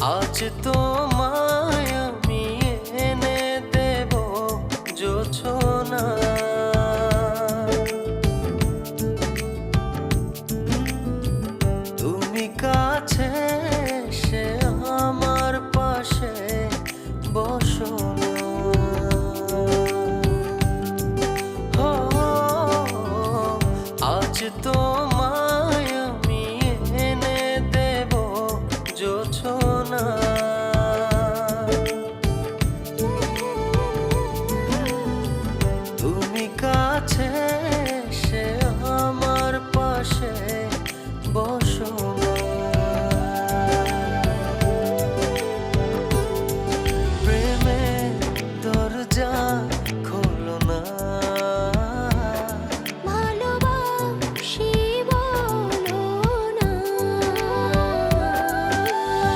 আজ তোমায় আমি এনে দেব জোছনা তুমি কাছে সে আমার পাশে বসো। আজ তোমায় 我说